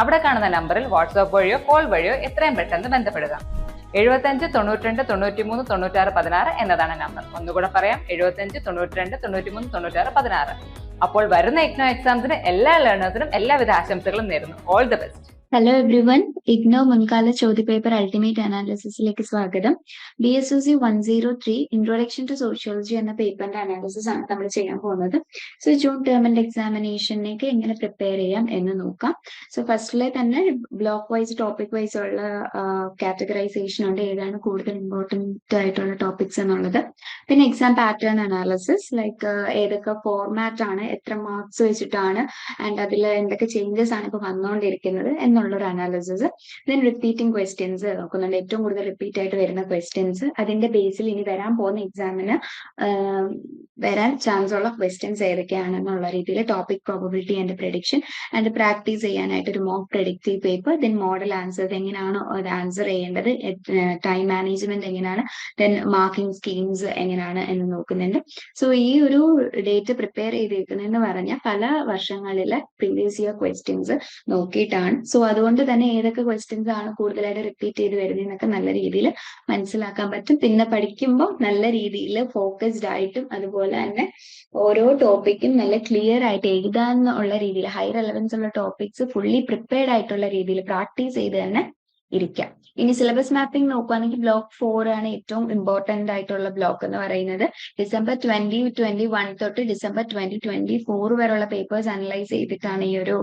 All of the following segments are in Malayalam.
അവിടെ കാണുന്ന നമ്പറിൽ വാട്സാപ്പ് വഴിയോ കോൾ വഴിയോ എത്രയും പെട്ടെന്ന് ബന്ധപ്പെടുക. എഴുപത്തഞ്ച് തൊണ്ണൂറ്റിരണ്ട് തൊണ്ണൂറ്റിമൂന്ന് തൊണ്ണൂറ്റാറ് പതിനാറ് എന്നതാണ് നമ്പർ. ഒന്നുകൂടെ പറയാം എഴുപത്തഞ്ച് തൊണ്ണൂറ്റിരണ്ട് തൊണ്ണൂറ്റിമൂന്ന് തൊണ്ണൂറ്റാറ് പതിനാറ്. അപ്പോൾ വരുന്ന ഇഗ്നോ എക്സാംസിന് എല്ലാ ലേണേഴ്സിനും എല്ലാവിധ ആശംസകളും നേരുന്നു. All the best hello everyone IGNOU മുൻകാല ചോദ്യപേപ്പർ അൾട്ടിമേറ്റ് അനാലിസിസിലേക്ക് സ്വാഗതം. B S O C one zero three introduction to sociology എന്ന പേപ്പറിന്റെ അനാലിസിസ് ആണ് നമ്മൾ ചെയ്യാൻ പോകുന്നത്. സോ ജൂൺ ടേമിന്റെ എക്സാമിനേഷനിലേക്ക് എങ്ങനെ പ്രിപ്പയർ ചെയ്യാം എന്ന് നോക്കാം. സോ ഫസ്റ്റിലെ തന്നെ ബ്ലോക്ക് വൈസ് ടോപ്പിക് വൈസ് ഉള്ള കാറ്റഗറൈസേഷൻ ഉണ്ട് ഏതാണ് കൂടുതൽ ഇമ്പോർട്ടന്റ് ആയിട്ടുള്ള ടോപ്പിക്സ് എന്നുള്ളത്. പിന്നെ എക്സാം പാറ്റേൺ അനാലിസിസ് ലൈക്ക് ഏതൊക്കെ ഫോർമാറ്റ് ആണ് എത്ര മാർക്സ് വെച്ചിട്ടാണ് ആൻഡ് അതിൽ എന്തൊക്കെ ചേഞ്ചസ് ആണ് ഇപ്പോൾ വന്നുകൊണ്ടിരിക്കുന്നത് എന്നുള്ള ഒരു അനാലിസിസ് ദെൻ റിപ്പീറ്റിംഗ് ക്വസ്റ്റ്യൻസ് നോക്കുന്നുണ്ട്. ഏറ്റവും കൂടുതൽ റിപ്പീറ്റ് ആയിട്ട് വരുന്ന ക്വസ്റ്റ്യൻസ് അതിന്റെ ബേസിൽ ഇനി വരാൻ പോകുന്ന എക്സാമിന് വരാൻ ചാൻസ് ഉള്ള ക്വസ്റ്റ്യൻസ് ഏതൊക്കെയാണെന്നുള്ള രീതിയിൽ topic probability and prediction and practice ചെയ്യാനായിട്ട് ഒരു mock predictive paper then model answers എങ്ങനെയാണ് അത് ആൻസർ ചെയ്യേണ്ടത് ടൈം മാനേജ്മെന്റ് എങ്ങനെയാണ് ദെൻ മാർക്കിംഗ് സ്കീംസ് എങ്ങനെയാണ് എന്ന് നോക്കുന്നുണ്ട്. സോ ഈ ഒരു ഡേറ്റ് പ്രിപ്പയർ ചെയ്തിരിക്കുന്നതെന്ന് പറഞ്ഞാൽ പല വർഷങ്ങളിലെ പ്രീവിയസ് ഇയർ ക്വസ്റ്റ്യൻസ് നോക്കിയിട്ടാണ്. സോ അതുകൊണ്ട് തന്നെ ഏതൊക്കെ ക്വസ്റ്റ്യൻസ് ആണ് കൂടുതലായിട്ട് റിപ്പീറ്റ് ചെയ്ത് വരുന്നതെന്നൊക്കെ നല്ല രീതിയിൽ മനസ്സിലാക്കാൻ പറ്റും. പിന്നെ പഠിക്കുമ്പോൾ നല്ല രീതിയിൽ ഫോക്കസ്ഡ് ആയിട്ടും അതുപോലെ തന്നെ ഓരോ ടോപ്പിക്കും നല്ല ക്ലിയർ ആയിട്ട് എഴുതാനുള്ള രീതിയിൽ ഹൈ റെലവൻസ് ഉള്ള ടോപ്പിക്സ് ഫുള്ളി പ്രിപ്പയർഡ് ആയിട്ടുള്ള രീതിയിൽ പ്രാക്ടീസ് ചെയ്ത് തന്നെ ഇരിക്കാം. ഇനി സിലബസ് മാപ്പിംഗ് നോക്കുകയാണെങ്കിൽ ബ്ലോക്ക് ഫോർ ആണ് ഏറ്റവും ഇമ്പോർട്ടന്റ് ആയിട്ടുള്ള ബ്ലോക്ക് എന്ന് പറയുന്നത്. ഡിസംബർ ട്വന്റി ട്വന്റി വൺ തൊട്ട് ഡിസംബർ ട്വന്റി ട്വന്റി ഫോർ വരെയുള്ള പേപ്പേഴ്സ് അനലൈസ് ചെയ്തിട്ടാണ് ഈ ഒരു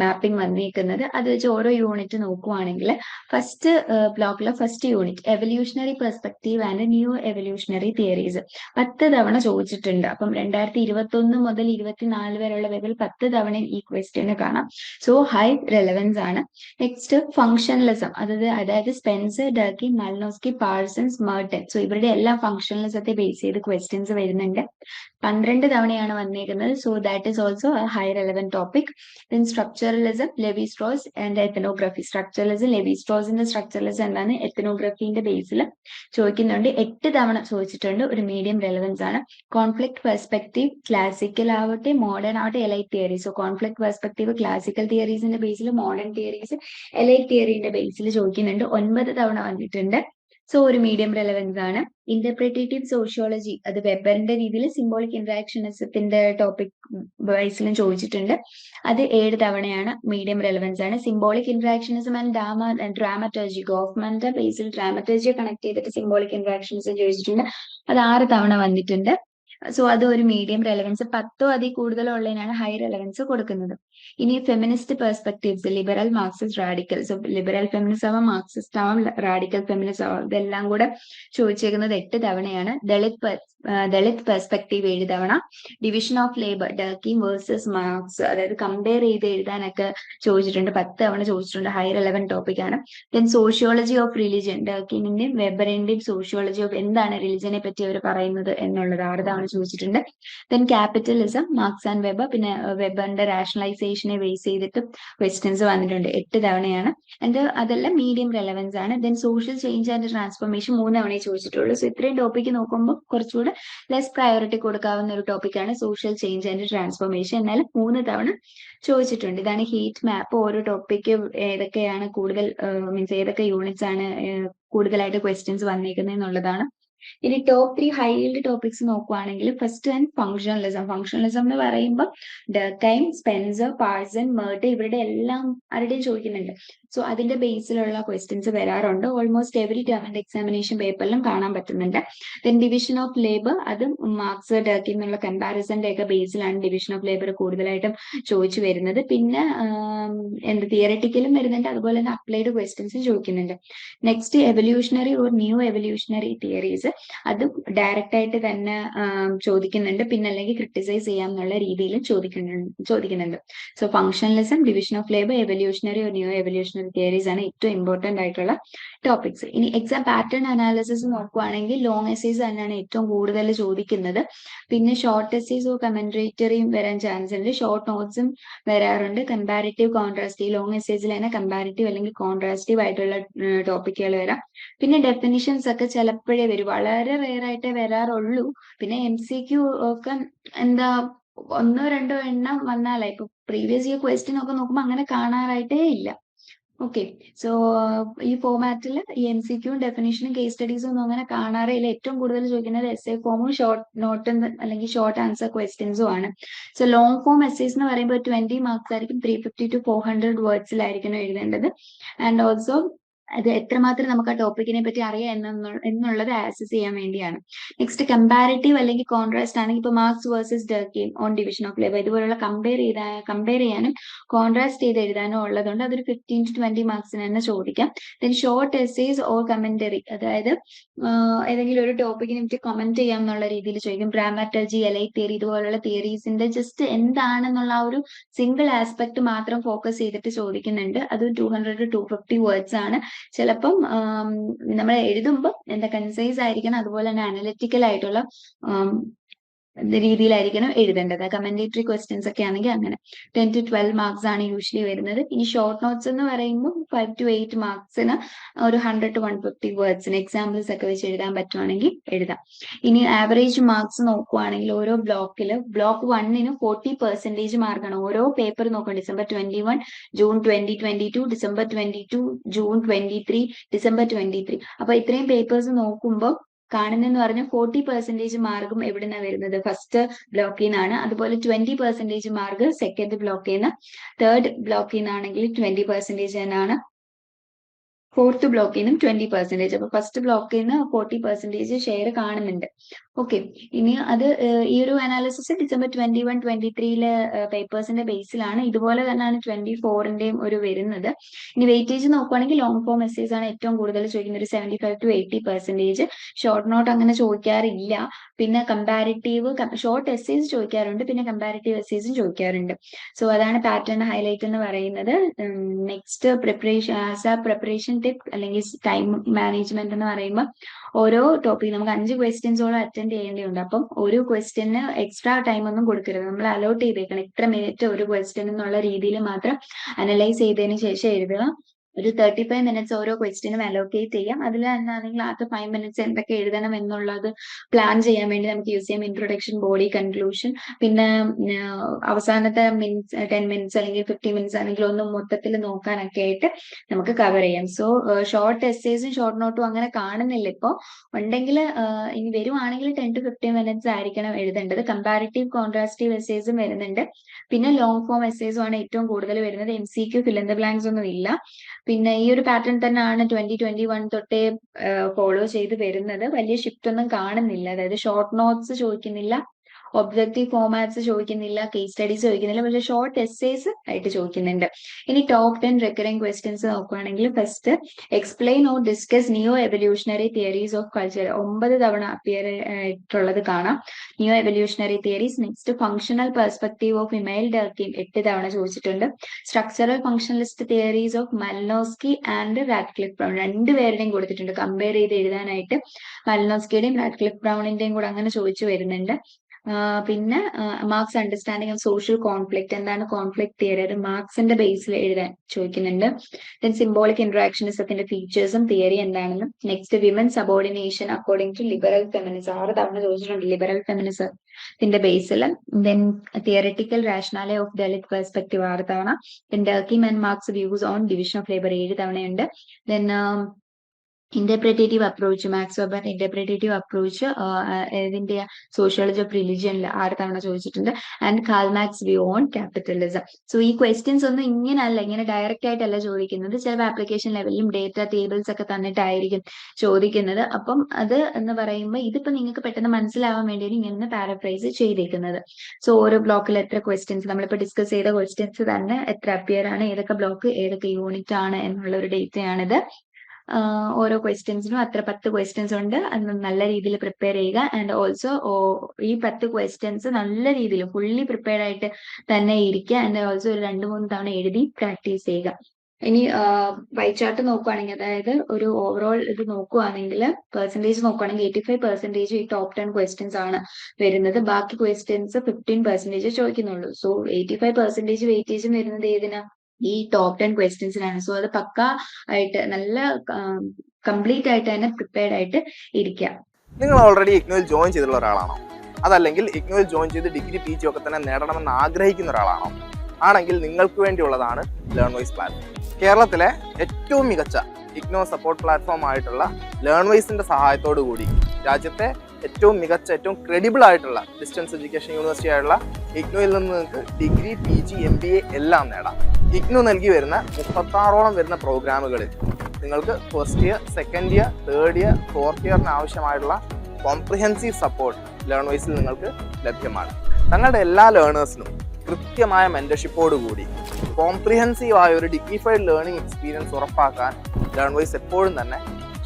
മാപ്പിംഗ് വന്നിരിക്കുന്നത് അത് വെച്ച് ഓരോ യൂണിറ്റ് നോക്കുവാണെങ്കിൽ ഫസ്റ്റ് ബ്ലോക്കിലെ first unit evolutionary perspective and new evolutionary theories പത്ത് തവണ ചോദിച്ചിട്ടുണ്ട്. അപ്പം രണ്ടായിരത്തി ഇരുപത്തി ഒന്ന് മുതൽ ഇരുപത്തിനാല് വരെയുള്ള പേരിൽ പത്ത് തവണ ഈ ക്വസ്റ്റ്യന് കാണാം. സോ ഹൈ റെലവൻസ് ആണ്. നെക്സ്റ്റ് ഫംഗ്ഷനലിസം അതായത് അതായത് Spencer Durkheim Malinowski Parsons Merton so ഇവരുടെ എല്ലാം ഫംഗ്ഷനലിസത്തെ ബേസ് ചെയ്ത് ക്വസ്റ്റ്യൻസ് വരുന്നുണ്ട്. പന്ത്രണ്ട് തവണയാണ് വന്നേക്കുന്നത്. So that is also a high relevant topic then structuralism Levi Strauss and ethnography structuralism Levi സ്ട്രോസിന്റെ structuralism എന്താണ്? എത്തനോഗ്രഫീന്റെ ബേസിൽ ചോദിക്കുന്നുണ്ട്. എട്ട് തവണ ചോദിച്ചിട്ടുണ്ട്. ഒരു മീഡിയം റെലവൻസ് ആണ്. കോൺഫ്ലിക്ട് പെർസ്പെക്റ്റീവ് ക്ലാസിക്കൽ ആവട്ടെ മോഡേൺ ആവട്ടെ elite theory so conflict perspective classical തിയറീസിന്റെ ബേസിൽ മോഡേൺ തിയറീസ് എലൈറ്റ് തിയറിന്റെ ബേസിൽ ചോദിക്കുന്നുണ്ട്. ഒൻപത് തവണ വന്നിട്ടുണ്ട്. സോ ഒരു മീഡിയം റെലവൻസ് ആണ്. ഇന്റർപ്രിറ്റേറ്റീവ് സോഷ്യോളജി അത് വെബറിന്റെ രീതിയിൽ സിംബോളിക് ഇന്ററാക്ഷനിസത്തിന്റെ ടോപ്പിക് വൈസിലും ചോദിച്ചിട്ടുണ്ട്. അത് ഏഴ് തവണയാണ് മീഡിയം റെലവൻസ് ആണ്. Symbolic interactionism and drama dramaturgy government ബേസിൽ ഡ്രാമറ്റോജിയെ കണക്ട് ചെയ്തിട്ട് സിംബോളിക് ഇന്ററാക്ഷൻസ് ചോദിച്ചിട്ടുണ്ട്. അത് ആറ് തവണ വന്നിട്ടുണ്ട്. സോ അത് ഒരു മീഡിയം റെലവൻസ് പത്തോ അതിൽ കൂടുതലോ ഉള്ളതിനാണ് ഹൈ റെലവൻസ് കൊടുക്കുന്നത്. ഇനി feminist perspectives liberal Marxist radical so liberal feminist ആവാം മാർക്സിസ്റ്റ് ആവാം റാഡിക്കൽ ഫെമിനിസ്റ്റ് ആവാം. ഇതെല്ലാം കൂടെ ചോദിച്ചേക്കുന്നത് എട്ട് തവണയാണ്. ദളിത് ദളിത് പെർസ്പെക്റ്റീവ് ഏഴ് തവണ division of labour Durkheim versus Marx അതായത് കമ്പയർ ചെയ്ത് എഴുതാനൊക്കെ ചോദിച്ചിട്ടുണ്ട്. പത്ത് തവണ ചോദിച്ചിട്ടുണ്ട്. ഹൈ റെലവൻ ടോപ്പിക് ആണ്. ദെൻ സോഷ്യോളജി ഓഫ് റിലിജൻ ടർക്കിന്റെയും വെബറിന്റെയും സോഷ്യോളജി ഓഫ് എന്താണ് റിലിജനെ പറ്റി അവർ പറയുന്നത് എന്നുള്ളത് ആറ് തവണ ചോദിച്ചിട്ടുണ്ട്. Then capitalism Marx and Weber പിന്നെ വെബറിന്റെ റാഷണലൈസേഷനെ ബേസ് ചെയ്തിട്ട് ക്വസ്റ്റ്യൻസ് വന്നിട്ടുണ്ട്. എട്ട് തവണയാണ്. ആൻഡ് അതെല്ലാം മീഡിയം റെലവൻസ് ആണ്. Then social change and transformation മൂന്ന് തവണയെ ചോദിച്ചിട്ടുള്ളൂ. സോ ഇത്രയും ടോപ്പിക്ക് നോക്കുമ്പോൾ കുറച്ചുകൂടെ ലെസ് പ്രയോറിറ്റി കൊടുക്കാവുന്ന ഒരു ടോപ്പിക്കാണ് സോഷ്യൽ ചേഞ്ച് ആൻഡ് ട്രാൻസ്ഫോർമേഷൻ എന്നാൽ മൂന്ന് തവണ ചോദിച്ചിട്ടുണ്ട്. ഇതാണ് ഹീറ്റ് മാപ്പ് ഓരോ ടോപ്പിക്ക് ഏതൊക്കെയാണ് കൂടുതൽ മീൻസ് ഏതൊക്കെ യൂണിറ്റ്സ് ആണ് കൂടുതലായിട്ട് ക്വസ്റ്റ്യൻസ് വന്നേക്കുന്നത് എന്നുള്ളതാണ്. ഇനി top three high yield topics നോക്കുവാണെങ്കിൽ ഫസ്റ്റ് ആൻഡ് ഫംഗ്ഷണലിസം ഫംഗ്ഷണലിസം എന്ന് പറയുമ്പോൾ ഡർക്കൈം സ്പെൻസർ പാഴ്സൺ മേർട്ട് ഇവരുടെ എല്ലാം ആരുടെയും ചോദിക്കുന്നുണ്ട്. സോ അതിന്റെ ബേസിലുള്ള ക്വസ്റ്റ്യൻസ് വരാറുണ്ട്. ഓൾമോസ്റ്റ് എവറി ആൻഡ് എക്സാമിനേഷൻ പേപ്പറിലും കാണാൻ പറ്റുന്നുണ്ട്. ദെൻ ഡിവിഷൻ ഓഫ് ലേബർ അതും മാർക്സ് ഡേക്കി നിന്നുള്ള കമ്പാരിസന്റെ ഒക്കെ ബേസിലാണ് ഡിവിഷൻ ഓഫ് ലേബർ കൂടുതലായിട്ടും ചോദിച്ചു വരുന്നത്. പിന്നെ എന്ത് തിയററ്റിക്കലും വരുന്നുണ്ട്. അതുപോലെ തന്നെ അപ്ലൈഡ് ക്വസ്റ്റ്യൻസും ചോദിക്കുന്നുണ്ട്. Next evolutionary or new evolutionary theories അതും ഡയറക്റ്റ് ആയിട്ട് തന്നെ ചോദിക്കുന്നുണ്ട്. പിന്നെ അല്ലെങ്കിൽ ക്രിട്ടിസൈസ് ചെയ്യാം എന്നുള്ള രീതിയിലും ചോദിക്കുന്നുണ്ട് ചോദിക്കുന്നുണ്ട്. So functionalism division of labour evolutionary or new evolutionary theories ആണ് ഏറ്റവും ഇമ്പോർട്ടന്റ് ആയിട്ടുള്ള ടോപ്പിക്സ് ഇനി എക്സാം പാറ്റേൺ അനാലിസിസ് നോക്കുവാണെങ്കിൽ ലോങ് എസേസ് തന്നെയാണ് ഏറ്റവും കൂടുതൽ ചോദിക്കുന്നത്. പിന്നെ ഷോർട്ട് എസേസ് കമന്റേറ്ററിയും വരാൻ ചാൻസ് ഉണ്ട്. ഷോർട്ട് നോട്ട്സും വരാറുണ്ട്. കമ്പാരിറ്റീവ് കോൺട്രാസ്റ്റീവ് ലോങ് എസേജിൽ തന്നെ കമ്പാരിറ്റീവ് അല്ലെങ്കിൽ കോൺട്രാസ്റ്റീവ് ആയിട്ടുള്ള ടോപ്പിക്കുകൾ വരാം. പിന്നെ ഡെഫിനിഷൻസ് ഒക്കെ ചിലപ്പോഴേ വരും. വളരെ റെയർ ആയിട്ടേ വരാറുള്ളൂ. പിന്നെ എം സി ക്യു ഒക്കെ എന്താ ഒന്നോ രണ്ടോ എണ്ണം വന്നാലേ ഇപ്പൊ പ്രീവിയസ് ഇയർ ക്വസ്റ്റ്യൻ ഒക്കെ നോക്കുമ്പോൾ അങ്ങനെ കാണാറായിട്ടേ ഇല്ല. ഓക്കെ സോ ഈ ഫോമാറ്റിൽ ഈ എം സി ക്യൂവും ഡെഫിനേഷനും കേസ് സ്റ്റഡീസും ഒന്നും അങ്ങനെ കാണാറേ ഇല്ല. ഏറ്റവും കൂടുതൽ ചോദിക്കുന്നത് എസ് എ ഫോമും ഷോർട്ട് നോട്ടും അല്ലെങ്കിൽ ഷോർട്ട് ആൻസർ ക്വസ്റ്റ്യൻസും ആണ്. സോ ലോങ് ഫോം എസ്സേസ് എന്ന് പറയുമ്പോൾ ട്വന്റി മാർക്സ് ആയിരിക്കും. Three fifty to four hundred വേർഡ്സിലായിരിക്കണം എഴുതേണ്ടത്. ആൻഡ് ഓൾസോ അത് എത്രമാത്രം നമുക്ക് ആ ടോപ്പിക്കിനെ പറ്റി അറിയാം എന്നുള്ള എന്നുള്ളത് ആക്സസ് ചെയ്യാൻ വേണ്ടിയാണ്. നെക്സ്റ്റ് കമ്പാരിറ്റീവ് അല്ലെങ്കിൽ കോൺട്രാസ്റ്റ് ആണെങ്കിൽ ഇപ്പൊ മാർക്സ് വേഴ്സസ് ഡർക്കിയും ഓൺ ഡിവിഷൻ ഓഫ് ലേബർ ഇതുപോലുള്ള കമ്പയർ ചെയ്താ കമ്പയർ ചെയ്യാനും കോൺട്രാസ്റ്റ് ചെയ്ത് എഴുതാനും ഉള്ളതുകൊണ്ട് അതൊരു ഫിഫ്റ്റീൻ ടു ട്വന്റി മാർക്സിന് തന്നെ ചോദിക്കാം. Then short essays or commentary അതായത് ഏതെങ്കിലും ഒരു ടോപ്പിക്കിനെ പറ്റി കമന്റ് ചെയ്യാം എന്നുള്ള രീതിയിൽ ചോദിക്കും. ഗ്രാമറ്റർജി എലൈ തിയറി ഇതുപോലുള്ള തിയറീസിന്റെ ജസ്റ്റ് എന്താണെന്നുള്ള ആ ഒരു സിംഗിൾ ആസ്പെക്ട് മാത്രം ഫോക്കസ് ചെയ്തിട്ട് ചോദിക്കുന്നുണ്ട്. അത് two hundred to fifty words ആണ്. ചിലപ്പം നമ്മൾ എഴുതുമ്പോൾ എന്താ കൺസൈസ് ആയിരിക്കണം അതുപോലെ തന്നെ അനലിറ്റിക്കൽ ആയിട്ടുള്ള രീതിയിലായിരിക്കണം എഴുതേണ്ടത്? കമന്റേറ്ററി ക്വസ്റ്റ്യൻസ് ഒക്കെ ആണെങ്കിൽ അങ്ങനെ. ടെൻ ടു ട്വൽവ് മാർക്സ് ആണ് യൂഷ്വലി വരുന്നത്. ഇനി ഷോർട്ട് നോട്ട്സ് എന്ന് പറയുമ്പോൾ ഫൈവ് ടു എയ്റ്റ് മാർക്സിന് ഒരു ഹൺഡ്രഡ് ടു വൺ ഫിഫ്റ്റി വേർഡ്സിന് എക്സാമ്പിൾസ് ഒക്കെ വെച്ച് എഴുതാൻ പറ്റുവാണെങ്കിൽ എഴുതാം. ഇനി ആവറേജ് മാർക്സ് നോക്കുവാണെങ്കിൽ ഓരോ ബ്ലോക്കിൽ ബ്ലോക്ക് വണ്ണിന് ഫോർട്ടി പെർസെന്റേജ് മാർക്കാണ് ഓരോ പേപ്പർ നോക്കണം December twenty one June twenty twenty two December twenty two June twenty three December twenty three അപ്പൊ ഇത്രയും പേപ്പേഴ്സ് നോക്കുമ്പോൾ കാണുന്നെന്ന് പറഞ്ഞാൽ ഫോർട്ടി പെർസെന്റേജ് മാർക്കും നിന്നാണ് വരുന്നത്? ഫസ്റ്റ് ബ്ലോക്കിൽ നിന്നാണ് അതുപോലെ ട്വന്റി പെർസെന്റേജ് മാർക്ക് സെക്കൻഡ് ബ്ലോക്കിൽ നിന്ന് തേർഡ് ബ്ലോക്കിൽ നിന്നാണെങ്കിൽ ട്വന്റി പെർസെന്റേജ് തന്നെയാണ് ഫോർത്ത് ബ്ലോക്കിൽ നിന്നും ട്വന്റി പെർസെന്റേജ് അപ്പൊ ഫസ്റ്റ് ബ്ലോക്കിൽ നിന്ന് ഫോർട്ടി പെർസെന്റേജ് ഷെയർ കാണുന്നുണ്ട്. ഓക്കെ ഇനി അത് ഈ ഒരു analysis December twenty one twenty ത്രീയിലെ പേപ്പേഴ്സിന്റെ ബേസിലാണ് ഇതുപോലെ തന്നെയാണ് ട്വന്റി ഫോറിന്റെയും ഒരു വരുന്നത്. ഇനി വെയിറ്റേജ് നോക്കുവാണെങ്കിൽ ലോങ് ഫോം എസ്സേസ് ആണ് ഏറ്റവും കൂടുതൽ ചോദിക്കുന്നത്. ഒരു seventy five to eighty percentage short note അങ്ങനെ ചോദിക്കാറില്ല. പിന്നെ കമ്പാരിറ്റീവ് ഷോർട്ട് എസ്സേസ് ചോദിക്കാറുണ്ട്. പിന്നെ കമ്പാരിറ്റീവ് എസ്സേസും ചോദിക്കാറുണ്ട്. സോ അതാണ് പാറ്റേൺ ഹൈലൈറ്റ് എന്ന് പറയുന്നത്. Next preparation as a preparation tip അല്ലെങ്കിൽ ടൈം മാനേജ്മെന്റ് എന്ന് പറയുമ്പോൾ ഓരോ ടോപ്പിക് നമുക്ക് അഞ്ച് ക്വസ്റ്റ്യൻസോളം അറ്റൻഡ് ചെയ്യേണ്ടതുണ്ട്. അപ്പം ഒരു ക്വസ്റ്റ്യന് എക്സ്ട്രാ ടൈം ഒന്നും കൊടുക്കരുത്. നമ്മൾ അലോട്ട് ചെയ്തേക്കണം. ഇത്ര മിനിറ്റ് ഒരു ക്വസ്റ്റ്യൻ എന്നുള്ള രീതിയിൽ മാത്രം അനലൈസ് ചെയ്തതിന് ശേഷം എഴുതുക. ഒരു തേർട്ടി ഫൈവ് മിനിറ്റ്സ് ഓരോ ക്വസ്റ്റിനും അലോക്കേറ്റ് ചെയ്യാം. അതിൽ തന്നെയാണെങ്കിൽ ആദ്യത്തെ ഫൈവ് മിനിറ്റ്സ് എന്തൊക്കെ എഴുതണം എന്നുള്ളത് പ്ലാൻ ചെയ്യാൻ വേണ്ടി നമുക്ക് യൂസ് ചെയ്യാം. ഇൻട്രൊഡക്ഷൻ ബോഡി കൺക്ലൂഷൻ പിന്നെ അവസാനത്തെ മിനിറ്റ്സ് ടെൻ മിനിറ്റ്സ് അല്ലെങ്കിൽ ഫിഫ്റ്റി മിനിറ്റ്സ് ആണെങ്കിൽ ഒന്ന് മൊത്തത്തിൽ നോക്കാനൊക്കെ ആയിട്ട് നമുക്ക് കവർ ചെയ്യാം. സോ ഷോർട്ട് എസ്സേസും ഷോർട്ട് നോട്ടും അങ്ങനെ കാണുന്നില്ല ഇപ്പോൾ ഉണ്ടെങ്കിൽ ഇനി വരുവാണെങ്കിൽ ടെൻ ടു ഫിഫ്റ്റീൻ മിനിറ്റ്സ് ആയിരിക്കണം എഴുതേണ്ടത്. കമ്പാരിറ്റീവ് കോൺട്രാസ്റ്റീവ് എസ്സേസും വരുന്നുണ്ട്. പിന്നെ ലോങ് ഫോം എസ്സേസും ആണ് ഏറ്റവും കൂടുതൽ വരുന്നത്. M C Q fill in the blanks ഒന്നും ഇല്ല. പിന്നെ ഈ ഒരു പാറ്റേൺ തന്നെയാണ് ട്വന്റി ട്വന്റി വൺ തൊട്ടേ ഫോളോ ചെയ്ത് വരുന്നത്. വലിയ ഷിഫ്റ്റ് ഒന്നും കാണുന്നില്ല. അതായത് ഷോർട്ട് നോട്ട്സ് ചോദിക്കുന്നില്ല. ഒബ്ജക്റ്റീവ് ഫോമാറ്റ്സ് ചോദിക്കുന്നില്ല കേസ് സ്റ്റഡീസ് ചോദിക്കുന്നില്ല പക്ഷെ ഷോർട്ട് എസ്സേസ് ആയിട്ട് ചോദിക്കുന്നുണ്ട്. ഇനി ടോപ്പ് ടെൻ റിക്കറിംഗ് ക്വസ്റ്റ്യൻസ് നോക്കുകയാണെങ്കിൽ first explain or discuss new evolutionary theories of culture ഒമ്പത് തവണ അപ്പിയർ ആയിട്ടുള്ളത് കാണാം. New evolutionary theories next functional perspective of Emile ഡർക്കിയും എട്ട് തവണ ചോദിച്ചിട്ടുണ്ട്. Structural functionalist theories of Malinowski and Radcliffe Brown രണ്ടുപേരുടെയും കൊടുത്തിട്ടുണ്ട്. കമ്പയർ ചെയ്ത് എഴുതാനായിട്ട്. മൽനോസ്കിയുടെയും റാറ്റ്ക്ലിഫ് ബ്രൗണിന്റെയും കൂടെ അങ്ങനെ ചോദിച്ചു വരുന്നുണ്ട്. പിന്നെ Marx understanding of social conflict എന്താണ് കോൺഫ്ലിക്ട് തിയറി അത് മാർക്സിന്റെ ബേസിൽ എഴുതാൻ ചോദിക്കുന്നുണ്ട്. ദെൻ സിംബോളിക് ഇന്ററാക്ഷനിസത്തിന്റെ ഫീച്ചേഴ്സും തിയറി എന്താണെന്നും. Next women subordination according to liberal feminism ആറ് തവണ ചോദിച്ചിട്ടുണ്ട് ലിബറൽ ഫെമിനിസത്തിന്റെ ബേസിൽ then theoretical rationale of Dalit perspective ആറ് തവണ. Then Durkheim and Marx views on division of labour ഏഴ് തവണയുണ്ട്. Then interpretative approach Max Weber interpretative approach ഇതിന്റെ സോഷ്യോളജി ഓഫ് റിലിജിയനിൽ ആറ് തവണ ചോദിച്ചിട്ടുണ്ട്. And Karl Marx view on capitalism so ഈ ക്വസ്റ്റ്യൻസ് ഒന്നും ഇങ്ങനല്ല ഇങ്ങനെ ഡയറക്റ്റ് ആയിട്ടല്ല ചോദിക്കുന്നത്. ചില ആപ്ലിക്കേഷൻ ലെവലിലും ഡേറ്റ ടേബിൾസ് ഒക്കെ തന്നിട്ടായിരിക്കും ചോദിക്കുന്നത്. അപ്പം അത് എന്ന് പറയുമ്പോൾ ഇതിപ്പോ നിങ്ങൾക്ക് പെട്ടെന്ന് മനസ്സിലാവാൻ വേണ്ടിയാണ് ഇങ്ങനെ പാരഫ്രൈസ് ചെയ്തേക്കുന്നത്. സോ ഓരോ ബ്ലോക്കിൽ എത്ര ക്വസ്റ്റ്യൻസ് നമ്മളിപ്പോ ഡിസ്കസ് ചെയ്ത ക്വസ്റ്റ്യൻസ് തന്നെ എത്ര അപ്പിയർ ആണ് ഏതൊക്കെ ബ്ലോക്ക് ഏതൊക്കെ യൂണിറ്റ് ആണ് എന്നുള്ള ഒരു ഡേറ്റയാണിത് ഓരോ ക്വസ്റ്റ്യൻസിനും അത്ര പത്ത് ക്വസ്റ്റ്യൻസ് ഉണ്ട്. അത് നല്ല രീതിയിൽ പ്രിപ്പയർ ചെയ്യുക. ആൻഡ് ഓൾസോ ഈ പത്ത് ക്വസ്റ്റ്യൻസ് നല്ല രീതിയിൽ ഫുള്ളി പ്രിപ്പയർഡ് ആയിട്ട് തന്നെ ഇരിക്കുക. ആൻഡ് ഓൾസോ ഒരു രണ്ട് മൂന്ന് തവണ എഴുതി പ്രാക്ടീസ് ചെയ്യുക. ഇനി വൈ ചാർട്ട് നോക്കുവാണെങ്കിൽ അതായത് ഒരു ഓവറോൾ ഇത് നോക്കുവാണെങ്കിൽ പെർസെന്റേജ് നോക്കുവാണെങ്കിൽ എയ്റ്റി ഫൈവ് പെർസെന്റേജ് ഈ ടോപ്പ് ടെൻ ക്വസ്റ്റ്യൻസ് ആണ് വരുന്നത്. ബാക്കി ക്വസ്റ്റ്യൻസ് ഫിഫ്റ്റീൻ പെർസെന്റേജ് ചോദിക്കുന്നുള്ളൂ. സോ എയ്റ്റി ഫൈവ് പെർസെന്റേജ് വെയിറ്റേജും വരുന്നത് ഏതിനാ? ഈ ടോപ്പ് ടെൻ ക്വസ്റ്റ്യൻസിനാണ് സോ അത് പക്ക ആയിട്ട് നല്ല കംപ്ലീറ്റ് ആയിട്ട് തന്നെ പ്രിപ്പയർഡ് ആയിട്ട് ഇരിക്കുക നിങ്ങൾ ഓൾറെഡി ഇഗ്നോയിൽ ജോയിൻ ചെയ്തിട്ടുള്ള ഒരാളാണോ? അതല്ലെങ്കിൽ ഇഗ്നോയിൽ ജോയിൻ ചെയ്ത് ഡിഗ്രി പി ജി ഒക്കെ തന്നെ നേടണമെന്ന് ആഗ്രഹിക്കുന്ന ഒരാളാണോ? ആണെങ്കിൽ നിങ്ങൾക്ക് വേണ്ടിയുള്ളതാണ് ലേൺ വൈസ് പ്ലാറ്റ്ഫോം കേരളത്തിലെ ഏറ്റവും മികച്ച ഇഗ്നോ സപ്പോർട്ട് പ്ലാറ്റ്ഫോം ആയിട്ടുള്ള ലേൺ വൈസിന്റെ സഹായത്തോടു കൂടി രാജ്യത്തെ ഏറ്റവും മികച്ച ഏറ്റവും ക്രെഡിബിൾ ആയിട്ടുള്ള ഡിസ്റ്റൻസ് എഡ്യൂക്കേഷൻ യൂണിവേഴ്സിറ്റി ആയിട്ടുള്ള ഇഗ്നോയിൽ നിന്ന് നിങ്ങൾക്ക് degree P G M B A എല്ലാം നേടാം. ഇഗ്നോ നൽകി വരുന്ന മുപ്പത്താറോളം വരുന്ന പ്രോഗ്രാമുകളിൽ നിങ്ങൾക്ക് first year second year third year fourth ഇയറിന് ആവശ്യമായിട്ടുള്ള കോംപ്രിഹെൻസീവ് സപ്പോർട്ട് ലേൺ വൈസിൽ നിങ്ങൾക്ക് ലഭ്യമാണ്. തങ്ങളുടെ എല്ലാ ലേണേഴ്സിനും കൃത്യമായ മെന്റർഷിപ്പോടുകൂടി കോംപ്രിഹെൻസീവ് ആയ ഒരു ഡിഗ്നിഫൈഡ് ലേണിംഗ് എക്സ്പീരിയൻസ് ഉറപ്പാക്കാൻ ലേൺ വൈസ് എപ്പോഴും തന്നെ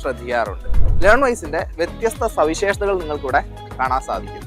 ശ്രദ്ധിക്കാറുണ്ട്. ലേൺ വൈസിന്റെ വ്യത്യസ്ത സവിശേഷതകൾ നിങ്ങൾക്കിവിടെ കാണാൻ സാധിക്കും.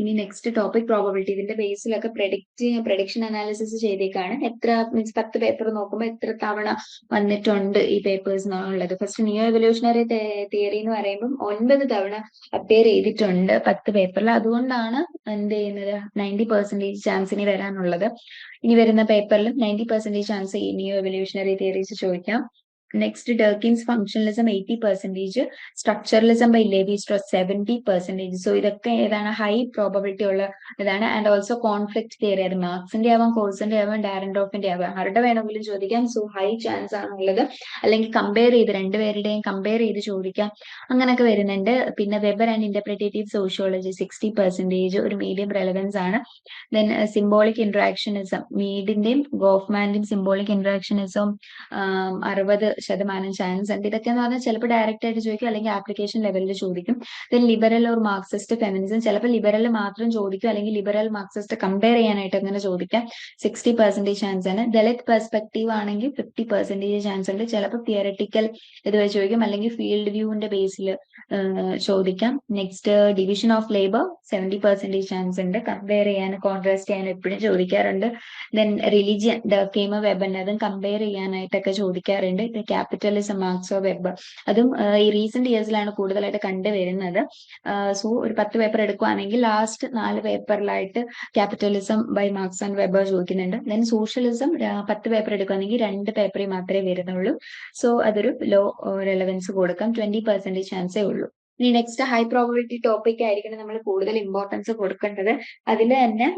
ഇനി നെക്സ്റ്റ് ടോപ്പിക് പ്രോബബിലിറ്റി ഇതിന്റെ ബേസിലൊക്കെ പ്രഡിക്റ്റ് പ്രഡിക്ഷൻ അനാലിസിസ് ചെയ്തേക്കാണ്. എത്ര മീൻസ് പത്ത് പേപ്പർ നോക്കുമ്പോൾ എത്ര തവണ വന്നിട്ടുണ്ട് ഈ പേപ്പേഴ്സ് എന്നുള്ളത് ഫസ്റ്റ് നിയോ എവല്യൂഷണറി തിയറി എന്ന് പറയുമ്പോൾ ഒൻപത് തവണ അപ്പിയർ ചെയ്തിട്ടുണ്ട് പത്ത് പേപ്പറിൽ അതുകൊണ്ടാണ് എന്ത് ചെയ്യുന്നത്? നയന്റി പെർസെന്റേജ് ചാൻസ് ഇനി വരാനുള്ളത്. ഇനി വരുന്ന പേപ്പറിലും നയന്റി പെർസെന്റേജ് ചാൻസ് ഈ നിയോ എവല്യൂഷണറി തിയറീസ് ചോദിക്കാം. Next Durkheim's functionalism eighty percentage structuralism by Levi Strauss seventy percentage so ഇതൊക്കെ ഏതാണ് ഹൈ പ്രോബബിലിറ്റി ഉള്ള ഇതാണ്. ആൻഡ് ഓൾസോ കോൺഫ്ലിക്ട് തിയറി അത് മാർക്സിന്റെ ആവാം കോഴ്സിന്റെ ആവാം ഡാരൻഡോഫിന്റെ ആവാം. ആരുടെ വേണമെങ്കിലും ചോദിക്കാം. സോ ഹൈ ചാൻസ് ആണുള്ളത്. അല്ലെങ്കിൽ കമ്പയർ ചെയ്ത് രണ്ടുപേരുടെയും കമ്പയർ ചെയ്ത് ചോദിക്കാം. അങ്ങനെയൊക്കെ വരുന്നുണ്ട്. പിന്നെ Weber and interpretative sociology sixty percentage ഒരു മീഡിയം റെലവൻസ് ആണ്. ദെൻ സിംബോളിക് ഇന്ററാക്ഷനിസം മീഡിന്റെയും ഗോഫ്മാന്റെയും സിംബോളിക് ഇന്ററാക്ഷനിസം അറുപത് ശതമാനം ചാൻസ് ഉണ്ട്. ഇതൊക്കെ എന്ന് പറഞ്ഞാൽ ചിലപ്പോൾ ഡയറക്റ്റ് ആയിട്ട് ചോദിക്കും അല്ലെങ്കിൽ ആപ്ലിക്കേഷൻ ലെവലിൽ ചോദിക്കും. Then liberal or Marxist feminism ചിലപ്പോൾ ലിബറൽ മാത്രം ചോദിക്കും അല്ലെങ്കിൽ ലിബറൽ മാർക്സിസ്റ്റ് കമ്പയർ ചെയ്യാനായിട്ട് അങ്ങനെ ചോദിക്കാം. സിക്സ്റ്റി പെർസെന്റേജ് ചാൻസ് ആണ്. ദളിത് പെർസ്പെക്റ്റീവ് ആണെങ്കിൽ ഫിഫ്റ്റി പെർസെന്റേജ് ചാൻസ് ഉണ്ട്. ചിലപ്പോൾ തിയറട്ടിക്കൽ ഇത് വെച്ച് ചോദിക്കും അല്ലെങ്കിൽ ഫീൽഡ് വ്യൂവിന്റെ ബേസിൽ ചോദിക്കാം. Next division of labour seventy percentage chance ഉണ്ട്. കമ്പയർ ചെയ്യാൻ കോൺട്രാസ്റ്റ് ചെയ്യാൻ എപ്പോഴും ചോദിക്കാറുണ്ട്. ദെൻ റിലിജിയൻ ഫേമ വെബൻ അതും കമ്പയർ ചെയ്യാനായിട്ടൊക്കെ ചോദിക്കാറുണ്ട്. ഇത് ക്യാപിറ്റലിസം മാർക്സോ വെബ് അതും ഈ റീസെന്റ് ഇയേഴ്സിലാണ് കൂടുതലായിട്ട് കണ്ടുവരുന്നത് സോ ഒരു പത്ത് പേപ്പർ എടുക്കുവാണെങ്കിൽ ലാസ്റ്റ് നാല് പേപ്പറിലായിട്ട് capitalism by Marx and Weber ചോദിക്കുന്നുണ്ട്. ദെൻ സോഷ്യലിസം പത്ത് പേപ്പർ എടുക്കുകയാണെങ്കിൽ രണ്ട് പേപ്പറിൽ മാത്രമേ വരുന്നുള്ളൂ. സോ അതൊരു ലോ റെലവൻസ് കൊടുക്കാം. ട്വന്റി പെർസെന്റേജ് ചാൻസേ ഉള്ളൂ. ഇനി നെക്സ്റ്റ് ഹൈ പ്രോബിലിറ്റി ടോപ്പിക് ആയിരിക്കണം നമ്മൾ കൂടുതൽ ഇമ്പോർട്ടൻസ് കൊടുക്കേണ്ടത്. അതിൽ തന്നെ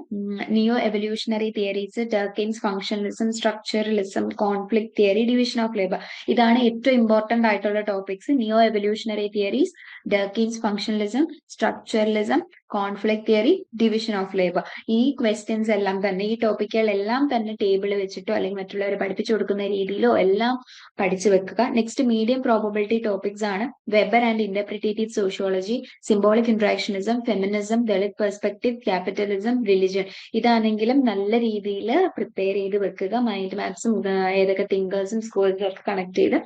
neo evolutionary theories Durkheim's functionalism structuralism conflict theory division of labour ഇതാണ് ഏറ്റവും ഇമ്പോർട്ടന്റ് ആയിട്ടുള്ള topics neo evolutionary theories Durkheim's functionalism structuralism conflict theory division of labour ഈ ക്വസ്റ്റ്യൻസ് എല്ലാം തന്നെ ഈ ടോപ്പിക്കുകളെല്ലാം തന്നെ ടേബിൾ വെച്ചിട്ടോ അല്ലെങ്കിൽ മറ്റുള്ളവരെ പഠിപ്പിച്ചു കൊടുക്കുന്ന രീതിയിലോ എല്ലാം പഠിച്ചു വെക്കുക. നെക്സ്റ്റ് മീഡിയം പ്രോബബിലിറ്റി ടോപ്പിക്സ് ആണ് Weber and interpretative sociology symbolic interactionism feminism Dalit perspective capitalism religion ഇതാണെങ്കിലും നല്ല രീതിയിൽ പ്രിപ്പയർ ചെയ്ത് വെക്കുക. മൈൻഡ് മാപ്സും ഏതൊക്കെ തിങ്കേഴ്സും സ്കൂൾസും ഒക്കെ കണക്ട് ചെയ്ത്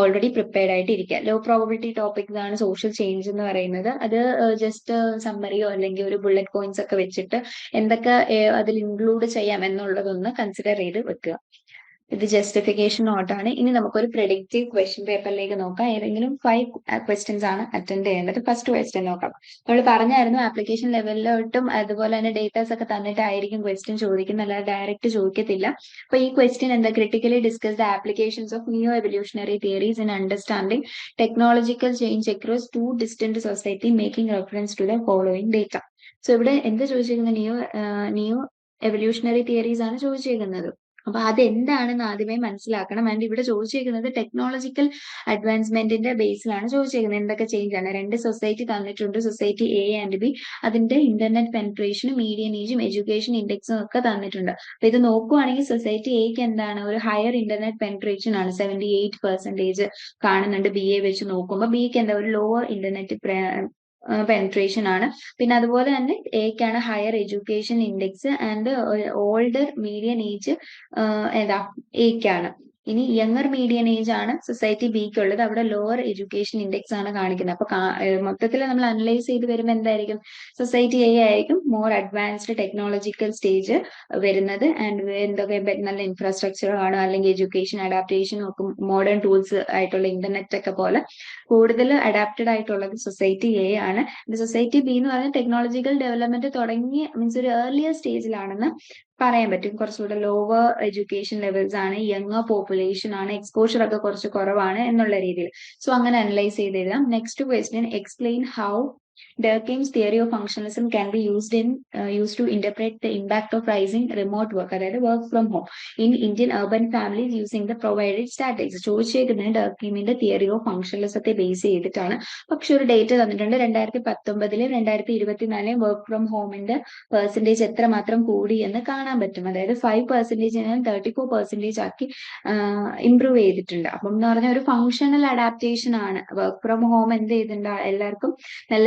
ഓൾറെഡി പ്രിപ്പയർഡ് ആയിട്ട് ഇരിക്കുക ലോ പ്രോബിലിറ്റി ടോപ്പിക്സ് ആണ് സോഷ്യൽ ചേഞ്ച് എന്ന് പറയുന്നത്. അത് ജസ്റ്റ് സമ്മറിയോ അല്ലെങ്കിൽ ഒരു ബുള്ളറ്റ് പോയിന്റ്സ് ഒക്കെ വെച്ചിട്ട് എന്തൊക്കെ അതിൽ ഇൻക്ലൂഡ് ചെയ്യാം എന്നുള്ളതൊന്ന് കൺസിഡർ ചെയ്ത് വെക്കുക. ഇത് ജസ്റ്റിഫിക്കേഷൻ നോട്ടാണ് ഇനി നമുക്കൊരു പ്രെഡിക്റ്റീവ് ക്വസ്റ്റ്യൻ പേപ്പറിലേക്ക് നോക്കാം. ഏതെങ്കിലും ഫൈവ് ക്വസ്റ്റ്യൻസ് ആണ് അറ്റൻഡ് ചെയ്യേണ്ടത്. ഫസ്റ്റ് ക്വസ്റ്റ്യൻ നോക്കാം. നമ്മൾ പറഞ്ഞായിരുന്നു ആപ്ലിക്കേഷൻ ലെവലിലോട്ടും അതുപോലെ തന്നെ ഡേറ്റാസ് ഒക്കെ തന്നിട്ടായിരിക്കും ക്വസ്റ്റ്യൻ ചോദിക്കുന്നത്. അല്ലാതെ ഡയറക്റ്റ് ചോദിക്കത്തില്ല. അപ്പൊ ഈ ക്വസ്റ്റ്യൻ എന്താ? Critically discuss the applications of new evolutionary theories in understanding technological change across two distant society making reference to the following data so ഇവിടെ എന്താ ചോദിച്ചിരിക്കുന്നത്? ന്യൂ ന്യൂ എവല്യൂഷണറി തിയറീസ് ആണ് ചോദിച്ചിരിക്കുന്നത്. അപ്പൊ അതെന്താണെന്ന് ആദ്യമേ മനസ്സിലാക്കണം. ആൻഡ് ഇവിടെ ചോദിച്ചേക്കുന്നത് ടെക്നോളജിക്കൽ അഡ്വാൻസ്മെന്റിന്റെ ബേസിലാണ് ചോദിച്ചേക്കുന്നത് എന്തൊക്കെ ചേഞ്ച് ആണ്? രണ്ട് സൊസൈറ്റി തന്നിട്ടുണ്ട്. സൊസൈറ്റി എ ആൻഡ് ബി അതിന്റെ ഇന്റർനെറ്റ് പെൻട്രേഷനും മീഡിയൻ ഏജും എഡ്യൂക്കേഷൻ ഇൻഡെക്സും ഒക്കെ തന്നിട്ടുണ്ട്. അപ്പൊ ഇത് നോക്കുവാണെങ്കിൽ സൊസൈറ്റി എക്ക് എന്താണ്? ഒരു ഹയർ ഇന്റർനെറ്റ് പെൻട്രേഷൻ ആണ്. സെവന്റി എയ്റ്റ് പെർസെന്റേജ് കാണുന്നുണ്ട് ബി എ വെച്ച് നോക്കുമ്പോൾ ബിക്ക് എന്താ? ഒരു ലോവർ ഇന്റർനെറ്റ് പെൻട്രേഷൻ ആണ്. പിന്നെ അതുപോലെ തന്നെ എക്കാണ് higher education index and older median age ഏതാ എക്കാണ് ഇനി യങ്ങർ മീഡിയൻ ഏജ് ആണ് സൊസൈറ്റി ബിക്ക് ഉള്ളത്. അവിടെ ലോവർ എഡ്യൂക്കേഷൻ ഇൻഡെക്സ് ആണ് കാണിക്കുന്നത്. അപ്പൊ മൊത്തത്തിൽ നമ്മൾ അനലൈസ് ചെയ്ത് വരുമ്പോൾ എന്തായിരിക്കും? സൊസൈറ്റി എ ആയിരിക്കും മോർ അഡ്വാൻസ്ഡ് ടെക്നോളജിക്കൽ സ്റ്റേജ് വരുന്നത്. ആൻഡ് എന്തൊക്കെ നല്ല ഇൻഫ്രാസ്ട്രക്ചർ കാണും അല്ലെങ്കിൽ എഡ്യൂക്കേഷൻ അഡാപ്റ്റേഷൻ ഒക്കെ മോഡേൺ ടൂൾസ് ആയിട്ടുള്ള ഇന്റർനെറ്റ് ഒക്കെ പോലെ കൂടുതൽ അഡാപ്റ്റഡ് ആയിട്ടുള്ളത് സൊസൈറ്റി എ ആണ്. സൊസൈറ്റി ബി എന്ന് പറഞ്ഞാൽ ടെക്നോളജിക്കൽ ഡെവലപ്മെന്റ് തുടങ്ങി മീൻസ് ഒരു ഏർലിയർ സ്റ്റേജിലാണെന്ന് പറയാൻ പറ്റും. കുറച്ചുകൂടെ ലോവർ എഡ്യൂക്കേഷൻ ലെവൽസ് ആണ് യങ്ങർ പോപ്പുലേഷൻ ആണ് എക്സ്പോഷർ ഒക്കെ കുറച്ച് കുറവാണ് എന്നുള്ള രീതിയിൽ. സോ അങ്ങനെ അനലൈസ് ചെയ്ത് എഴുതാം next question explain how Durkheim's of functionalism can be used in uh, used to interpret the impact of rising remote work അതായത് work from home in Indian urban families using the provided statistics. ചോദിച്ചേക്കുന്നത് ഡർക്കീമിന്റെ തിയറി ഓഫ് ഫംഗ്ഷനിസത്തെ ബേസ് ചെയ്തിട്ടാണ്. പക്ഷെ ഒരു ഡേറ്റ് തന്നിട്ടുണ്ട്. രണ്ടായിരത്തി പത്തൊമ്പതിലും രണ്ടായിരത്തി ഇരുപത്തിനാലിലും വർക്ക് ഫ്രം ഹോമിന്റെ പെർസെന്റേജ് എത്രമാത്രം കൂടി എന്ന് കാണാൻ പറ്റും. അതായത് five percentage thirty four percentage ആക്കി ഇംപ്രൂവ് ചെയ്തിട്ടുണ്ട്. അപ്പം എന്ന് പറഞ്ഞ ഒരു ഫങ്ഷണൽ അഡാപ്റ്റേഷൻ ആണ്. വർക്ക് ഫ്രം ഹോം എന്ത് ചെയ്തിട്ടുണ്ട് എല്ലാവർക്കും നല്ല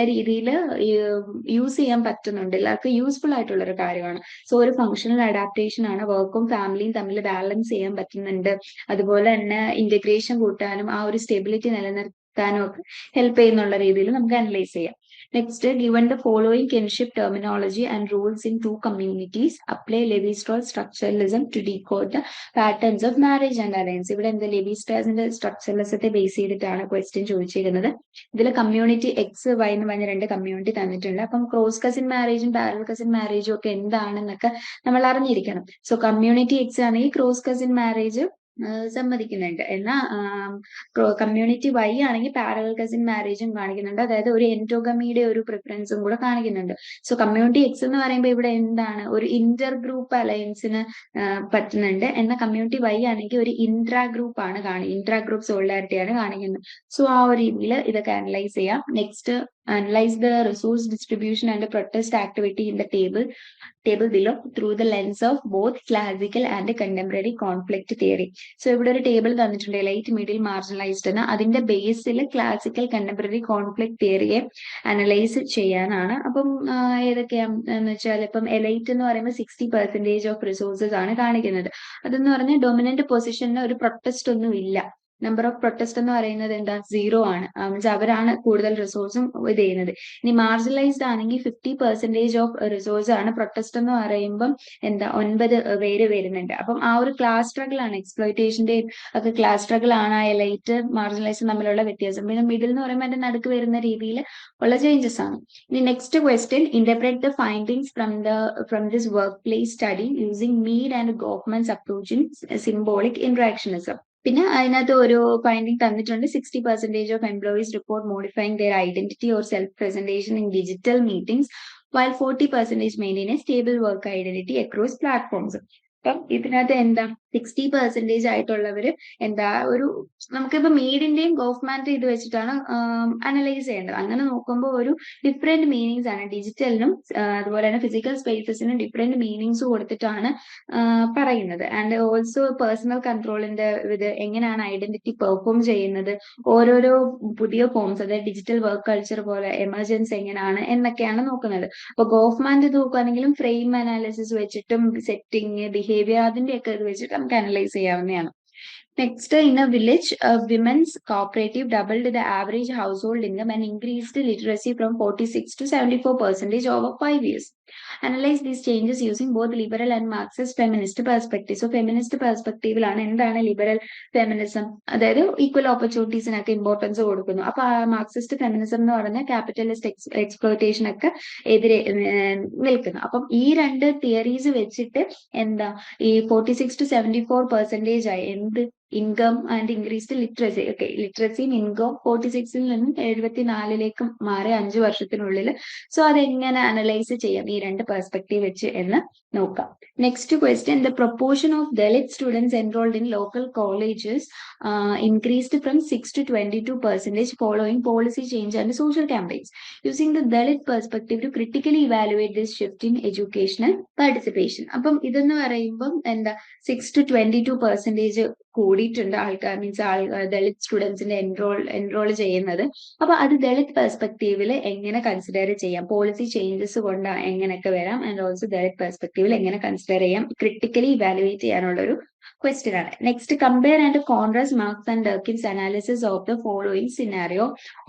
യൂസ് ചെയ്യാൻ പറ്റുന്നുണ്ട്. എല്ലാവർക്കും യൂസ്ഫുൾ ആയിട്ടുള്ള ഒരു കാര്യമാണ്. സോ ഒരു ഫങ്ഷണൽ അഡാപ്റ്റേഷൻ ആണ് വർക്കും ഫാമിലിയും തമ്മിൽ ബാലൻസ് ചെയ്യാൻ പറ്റുന്നുണ്ട്. അതുപോലെ തന്നെ ഇന്റഗ്രേഷൻ കൂട്ടാനും ആ ഒരു സ്റ്റെബിലിറ്റി നിലനിർത്താനും ഒക്കെ ഹെൽപ്പ് ചെയ്യുന്നുള്ള രീതിയിൽ നമുക്ക് അനലൈസ് ചെയ്യാം. Next given the following kinship terminology and rules in two communities apply Levi Strauss structuralism to decode the patterns of marriage and alliance ഇവിടെ എന്താ ലെവിസ്ട്രാസിന്റെ സ്ട്രക്ചറലിസത്തെ ബേസ് ചെയ്തിട്ടാണ് ക്വസ്റ്റ്യൻ ചോദിച്ചിരിക്കുന്നത്. ഇതിൽ കമ്മ്യൂണിറ്റി എക്സ് വൈ എന്ന് പറഞ്ഞ രണ്ട് കമ്മ്യൂണിറ്റി തന്നിട്ടുണ്ട്. അപ്പം ക്രോസ് കസിൻ മാരേജും പാരൽ കസിൻ മാരേജും ഒക്കെ എന്താണെന്നൊക്കെ നമ്മൾ അറിഞ്ഞിരിക്കണം. സോ കമ്മ്യൂണിറ്റി എക്സ് ആണെങ്കിൽ ക്രോസ് കസിൻ മാരേജ് സമ്മതിക്കുന്നുണ്ട്. എന്നാൽ കമ്മ്യൂണിറ്റി വൈ ആണെങ്കിൽ പാരലൽ കസിൻ മാരേജും കാണിക്കുന്നുണ്ട്. അതായത് ഒരു എന്റോഗമിയുടെ ഒരു പ്രിഫറൻസും കൂടെ കാണിക്കുന്നുണ്ട്. സോ കമ്മ്യൂണിറ്റി എക്സ് എന്ന് പറയുമ്പോൾ ഇവിടെ എന്താണ്? ഒരു ഇന്റർ ഗ്രൂപ്പ് അലയൻസിന് പറ്റുന്നുണ്ട്. എന്നാൽ കമ്മ്യൂണിറ്റി വൈ ആണെങ്കിൽ ഒരു ഇൻട്രാ ഗ്രൂപ്പ് ആണ് കാണി ഇൻട്രാ ഗ്രൂപ്പ് സോളിഡാരിറ്റി ആണ് കാണിക്കുന്നത്. സോ ആ ഒരു രീതിയിൽ ഇതൊക്കെ അനലൈസ് ചെയ്യാം. Next analyze the resource distribution and the protest activity in the table table below through the lens of both classical and contemporary conflict theory. So ഇവിടെ ഒരു ടേബിൾ തന്നിട്ടുണ്ട് ലൈറ്റ് മിഡിൽ മാർജിനലൈസ്ഡ് എന്ന്. അതിന്റെ ബേസിൽ ക്ലാസിക്കൽ കണ്ടംപററി കോൺഫ്ലിക്ട് തിയറിയെ അനലൈസ് ചെയ്യാനാണ്. അപ്പം ഏതൊക്കെയാന്ന് വെച്ചാൽ ഇപ്പം എലൈറ്റ് എന്ന് പറയുമ്പോൾ സിക്സ്റ്റി പെർസെന്റേജ് ഓഫ് റിസോഴ്സസ് ആണ് കാണിക്കുന്നത്. അതെന്ന് പറഞ്ഞാൽ ഡൊമിനന്റ് പൊസിഷനിൽ ഒരു പ്രൊട്ടസ്റ്റ് ഒന്നും ഇല്ല നമ്പർ ഓഫ് പ്രൊട്ടസ്റ്റ് എന്ന് പറയുന്നത് എന്താ? സീറോ ആണ്. അവരാണ് കൂടുതൽ റിസോഴ്സും ഇത് ചെയ്യുന്നത്. ഇനി മാർജിനലൈസ്ഡ് ആണെങ്കിൽ ഫിഫ്റ്റി പെർസെന്റേജ് ഓഫ് റിസോഴ്സ് ആണ് പ്രൊട്ടസ്റ്റ് എന്ന് പറയുമ്പം എന്താ? ഒൻപത് പേര് വരുന്നുണ്ട്. അപ്പം ആ ഒരു ക്ലാസ് സ്ട്രഗിൾ ആണ്. എക്സ്പ്ലോയിറ്റേഷന്റെ ഒക്കെ ക്ലാസ് സ്ട്രഗിൾ ആണ്. എലൈറ്റ് മാർജിനലൈസ് തമ്മിലുള്ള വ്യത്യാസം. പിന്നെ മിഡിൽ എന്ന് പറയുമ്പോൾ അതിന്റെ നടുക്ക് വരുന്ന രീതിയിൽ ഉള്ള ചേഞ്ചസ് ആണ്. ഇനി next question interpret the findings from the from this work place study using Mead and government approach in symbolic interactionism പിന്നെ അതിനകത്ത് ഒരു ഫൈൻഡിങ് തന്നിട്ടുണ്ട്. Sixty percentage of employees report modifying their identity or self presentation in digital meetings while forty percentage maintain stable work identity across platforms അപ്പം ഇതിനകത്ത് എന്താ സിക്സ്റ്റി പെർസെന്റേജ് ആയിട്ടുള്ളവര് എന്താ ഒരു നമുക്കിപ്പോ മീഡിന്റെയും ഗവൺമെന്റ് ഇത് വെച്ചിട്ടാണ് അനലൈസ് ചെയ്യേണ്ടത്. അങ്ങനെ നോക്കുമ്പോൾ ഒരു ഡിഫറെന്റ് മീനിങ്സ് ആണ്. ഡിജിറ്റലിനും അതുപോലെ തന്നെ ഫിസിക്കൽ സ്പേസസിനും ഡിഫറെന്റ് മീനിങ്സ് കൊടുത്തിട്ടാണ് പറയുന്നത്. ആൻഡ് ഓൾസോ പേഴ്സണൽ കൺട്രോളിന്റെ ഇത് എങ്ങനെയാണ് ഐഡന്റിറ്റി പെർഫോം ചെയ്യുന്നത്? ഓരോരോ പുതിയ ഫോംസ് അതായത് ഡിജിറ്റൽ വർക്ക് കൾച്ചർ പോലെ എമർജൻസി എങ്ങനെയാണ് എന്നൊക്കെയാണ് നോക്കുന്നത്. അപ്പൊ ഗവൺമെന്റ് നോക്കുകയാണെങ്കിലും ഫ്രെയിം അനാലിസിസ് വെച്ചിട്ടും സെറ്റിംഗ് ബിഹേവിയർ അതിന്റെയൊക്കെ ഇത് വെച്ചിട്ട് നമുക്ക് അനലൈസ് ചെയ്യാവുന്നതാണ്. Next in a village women's cooperative doubled the average house hold income and increased literacy from forty six to seventy four percentage over five years analyse these changes using both liberal and Marxist feminist perspective so feminist പെർസ്പെക്ടീവിലാണ് എന്താണ് ലിബറൽ ഫെമിനിസം അതായത് ഈക്വൽ ഓപ്പർച്യൂണിറ്റീസിനൊക്കെ ഇമ്പോർട്ടൻസ് കൊടുക്കുന്നു. അപ്പൊ മാർക്സിസ്റ്റ് ഫെമിനിസം എന്ന് പറഞ്ഞാൽ ക്യാപിറ്റലിസ്റ്റ് എക്സ്പ്ലോയിറ്റേഷൻ ഒക്കെ എതിരെ നിൽക്കുന്നു. അപ്പം ഈ രണ്ട് തിയറീസ് വെച്ചിട്ട് എന്താ ഈ forty six to seventy four percentage ആയി എന്ത് income and increased literacy okay ലിറ്ററസിയും income forty സിക്സിൽ നിന്നും എഴുപത്തിനാലിലേക്ക് മാറി അഞ്ചു വർഷത്തിനുള്ളിൽ സോ അതെങ്ങനെ അനലൈസ് ചെയ്യാം? ഈ രണ്ട് പെർസ്പെക്റ്റീവ് വെച്ച് എന്ന് നോക്കാം. Next question the proportion of Dalit students enrolled in local colleges increased from six to twenty two percentage following policy change and social campaigns using the Dalit perspective to critically evaluate this shift in educational participation അപ്പം ഇതെന്ന് പറയുമ്പം എന്താ six to twenty two percentage കൂടിയിട്ടുണ്ട് ആൾക്കാർ മീൻസ് ആൾക്കാർ ദളിത് സ്റ്റുഡൻസിന്റെ എൻറോൾ എൻറോൾ ചെയ്യുന്നത്. അപ്പൊ അത് ദളിത് പെർസ്പെക്റ്റീവിൽ എങ്ങനെ കൺസിഡർ ചെയ്യാം? പോളിസി ചേഞ്ചസ് കൊണ്ട് എങ്ങനെയൊക്കെ വരാം? ആൻഡ് ഓൾസോ ദളിത് പെർസ്പെക്റ്റീവിൽ എങ്ങനെ കൺസിഡർ ചെയ്യാം? ക്രിട്ടിക്കലി ഇവാലുവേറ്റ് ചെയ്യാനുള്ള ഒരു ക്വസ്റ്റ്യൻ ആണ്. Next compare and contrast Marx and Durkheim's analysis of the following scenario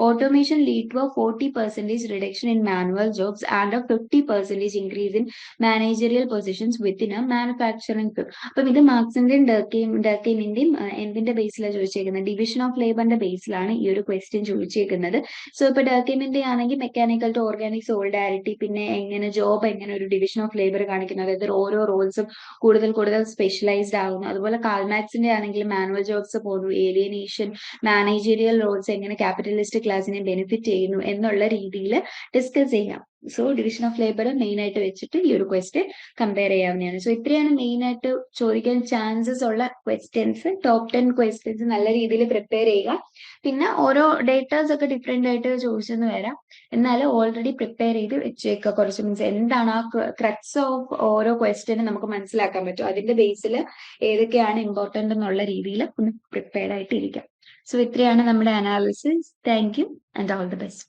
automation lead to forty percentage reduction in manual jobs and a fifty percentage increase in managerial positions within a manufacturing field അപ്പം ഇത് മാർക്സിന്റെയും ഡർക്കെയും ഡർക്കെയിമിന്റെയും എന്തിന്റെ ബേസിലാണ് ചോദിച്ചേക്കുന്നത്? ഡിവിഷൻ ഓഫ് ലേബറിന്റെ ബേസിലാണ് ഈ ഒരു ക്വസ്റ്റ്യൻ ചോദിച്ചേക്കുന്നത്. സോ ഇപ്പൊ ഡർക്കെയിമിന്റെ ആണെങ്കിൽ മെക്കാനിക്കൽ ടു ഓർഗാനിക് സോൾഡാരിറ്റി പിന്നെ എങ്ങനെ ജോബ് എങ്ങനെ ഒരു ഡിവിഷൻ ഓഫ് ലേബർ കാണിക്കുന്നത്? അതായത് ഓരോ റോൾസും കൂടുതൽ കൂടുതൽ സ്പെഷ്യലൈസ്ഡ് ആകുന്നു അതുപോലെ കാൽമാക്സിന്റെ ആണെങ്കിൽ മാനുവൽ ജോബ്സ് പോലും ഏലിയനേഷൻ മാനേജീരിയൽ റോൾസ് എങ്ങനെ ക്യാപിറ്റലിസ്റ്റ് ക്ലാസിനെ ബെനിഫിറ്റ് ചെയ്യുന്നു എന്നുള്ള രീതിയിൽ ഡിസ്കസ് ചെയ്യാം. So division of labour main ആയിട്ട് വെച്ചിട്ട് ഈ ഒരു ക്വസ്റ്റ്യൻ കമ്പയർ ചെയ്യാവുന്നതാണ്. സോ ഇത്രയാണ് മെയിൻ ആയിട്ട് ചോദിക്കാൻ ചാൻസസ് ഉള്ള ക്വസ്റ്റ്യൻസ് ടോപ്പ് ടെൻ ക്വസ്റ്റ്യൻസ് നല്ല രീതിയിൽ പ്രിപ്പയർ ചെയ്യുക. പിന്നെ ഓരോ ഡേറ്റാസ് ഒക്കെ ഡിഫറെന്റ് ആയിട്ട് ചോദിച്ചെന്ന് വരാം. എന്നാൽ ഓൾറെഡി പ്രിപ്പയർ ചെയ്ത് വെച്ചേക്കുക കുറച്ച് മീൻസ് എന്താണ് ആ ക്രക്സ് ഓഫ് ഓരോ ക്വസ്റ്റ്യനും നമുക്ക് മനസ്സിലാക്കാൻ പറ്റും. അതിന്റെ ബേസിൽ ഏതൊക്കെയാണ് ഇമ്പോർട്ടന്റ് എന്നുള്ള രീതിയിൽ ഒന്ന് പ്രിപ്പയർഡ് ആയിട്ട് ഇരിക്കാം സോ ഇത്രയാണ് നമ്മുടെ analysis thank you and all the best